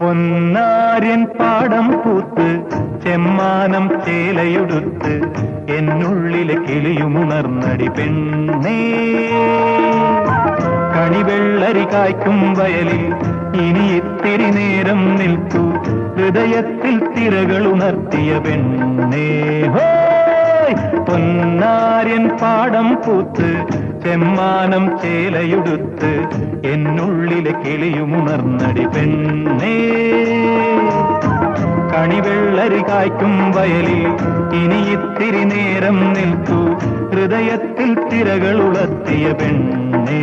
പൊന്നാര്യൻ പാടം പൂത്ത് ചെമ്മാനം ചേലയുടുത്ത് എന്നുള്ളിലെ കിളിയുമുണർന്നടി പെണ്ണേ. കണിവെള്ളരി കായ്ക്കും വയലിൽ ഇനി ഇത്തിരി നേരം നിൽക്കൂ. ഹൃദയത്തിൽ തിരകൾ ഉണർത്തിയ പെണ്ണേ. പൊന്നാര്യൻ പാടം പൂത്ത് ചെമ്മാനം ചേലയുടുത്ത് എന്നുള്ളിലെ കിളിയുമുണർന്നടി പെണ്ണേ. കണിവെള്ളരി കായ്ക്കും വയലിൽ ഇനി ഇത്തിരി നേരം നിൽക്കൂ. ഹൃദയത്തിൽ തിരകളുളത്തിയ പെണ്ണേ.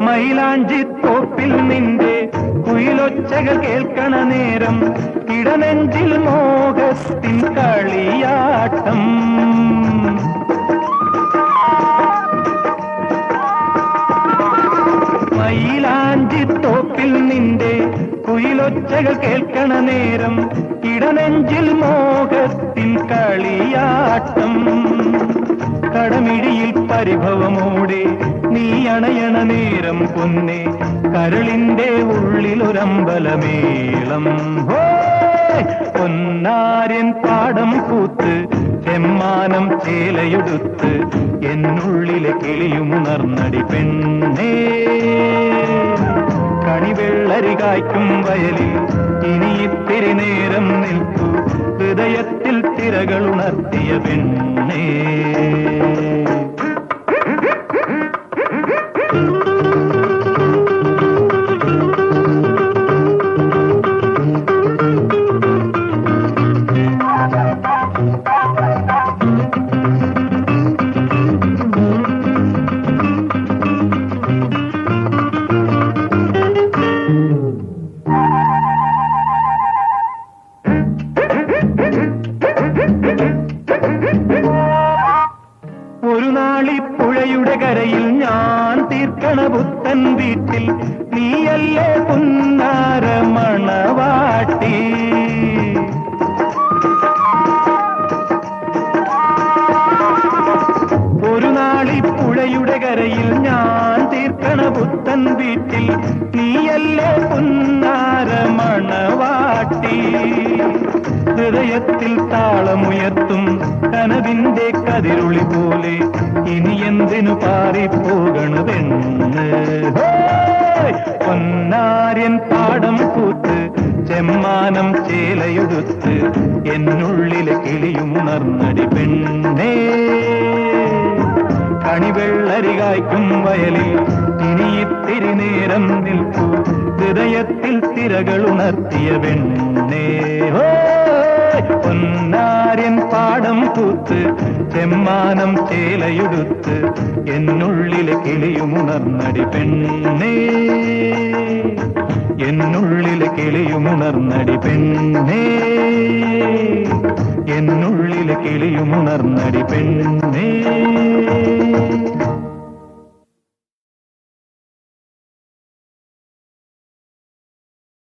മൈലാഞ്ചി തോപ്പിൽ നിന്റെ കുയിലൊച്ചകൾ കേൾക്കണ നേരം ഇടനെഞ്ചിൽ മോഹത്തിൻ കളിയാട്ടം. മൈലാഞ്ചി തോപ്പിൽ നിന്റെ കുയിലൊച്ചകൾ കേൾക്കണ നേരം ഇടനെഞ്ചിൽ മോഹത്തിൻ നേരം പൊന്നെ കരളിന്റെ ഉള്ളിലൊരമ്പലമേളം. ഹോയ്! പൊന്നാര്യൻ പാടം കൂത്ത് ചെമ്മാനം ചേലയുടുത്ത് എന്നുള്ളിലെ കിളിയുമുണർന്നടി പെണ്ണേ. കണിവെള്ളരി കായ്ക്കും വയലിൽ ഇനി ഇത്തിരി നേരം നിൽക്കൂ. ഹൃദയത്തിൽ തിരകളുണർത്തിയ പെണ്ണേ. പുഴയുടെ കരയിൽ ഞാൻ തീർക്കണ പുത്തൻ വീട്ടിൽ. നീയല്ലേ പുന്നാര മണവാട്ടി. ഒരു നാളി പുഴയുടെ കരയിൽ ഞാൻ തീർക്കണ പുത്തൻ വീട്ടിൽ. നീയല്ലേ പുന്നാര മണവാട്ടി. ഹൃദയത്തിൽ താളമുയർത്തും കനവിന്റെ കതിരുളി പോലെ ഇനി എന്തിനു പാറിപ്പോകണു പെണ്ണ്! പൊന്നാര്യൻ പാടം കൂത്ത് ചെമ്മാനം ചേലയുടുത്ത് എന്നുള്ളിലെ നർന്നടി പെണ്ണേ കണിവെള്ളരി കായ്ക്കും വയലിൽ ഇനി ഇത്തിരി നേരം നിൽക്കൂ ഹൃദയത്തിൽ തിരകൾ ഉണർത്തിയ പെണ്ണേ! പൊന്നാര്യൻ പാടം പൂത്ത് ചെമ്മാനം ചേലയുടുത്ത് എന്നുള്ളിലെ കിളിയുമുണർന്നടി പെണ്ണേ. എന്നുള്ളിലെ കിളിയുമുണർന്നടി പെണ്ണേ. എന്നുള്ളിലെ കിളിയുമുണർന്നടി പെണ്ണേ.